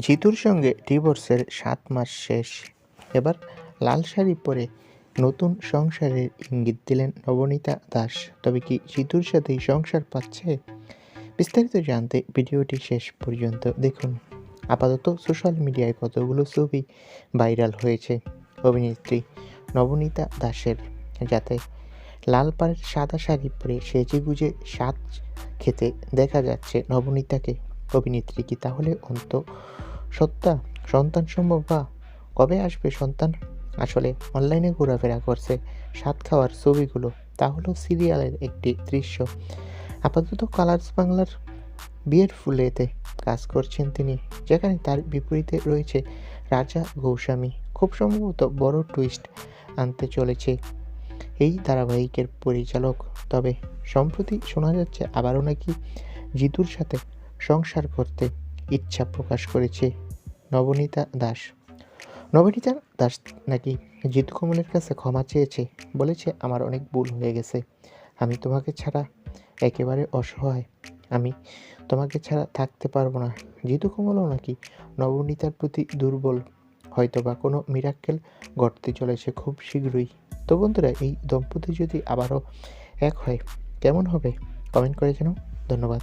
জিতুর সঙ্গে ডিভোর্সের সাত মাস শেষ। এবার লাল শাড়ি পরে নতুন সংসারের ইঙ্গিত দিলেন নবনীতা দাস। তবে কি জিতুর সাথেই সংসার পাচ্ছে? বিস্তারিত জানতে ভিডিওটি শেষ পর্যন্ত দেখুন। আপাতত সোশ্যাল মিডিয়ায় কতগুলো ছবি ভাইরাল হয়েছে অভিনেত্রী নবনীতা দাসের। যাতে লাল পাড়ের সাদা শাড়ি পরে সেজে গুজে স্বাদ খেতে দেখা যাচ্ছে নবনীতাকে। অভিনেত্রী কি তাহলে অন্ত সত্তা? সন্তান সম্ভব বা কবে আসবে সন্তান? আসলে অনলাইনে ঘোরাফেরা করছে, স্বাদ খাওয়ার ছবিগুলো তা হলো সিরিয়ালের একটি দৃশ্য। আপাতত কালার্স বাংলার বিয়ের ফুলেতে কাজ করছেন তিনি, যেখানে তার বিপরীতে রয়েছে রাজা গৌস্বামী। খুব সম্ভবত বড় টুইস্ট আনতে চলেছে এই ধারাবাহিকের পরিচালক। তবে সম্প্রতি শোনা যাচ্ছে আবারও নাকি জিতুর সাথে সংসার করতে ইচ্ছা প্রকাশ করেছে নবনীতা দাস। নবনীতা দাস নাকি জিতু কমলের কাছে ক্ষমা চেয়েছে বলেছে, আমার অনেক ভুল হয়ে গেছে। আমি তোমাকে ছাড়া একেবারে অসহায়। আমি তোমাকে ছাড়া থাকতে পারব না। জিতু কমলও নাকি নবনীতার প্রতি দুর্বল। হয়তো বা কোনো মিরাক্কেল ঘটতে চলেছে খুব শীঘ্রই। তো বন্ধুরা, এই দম্পতি যদি আবারও এক হয়, কেমন হবে? কমেন্ট করে জানাও। ধন্যবাদ।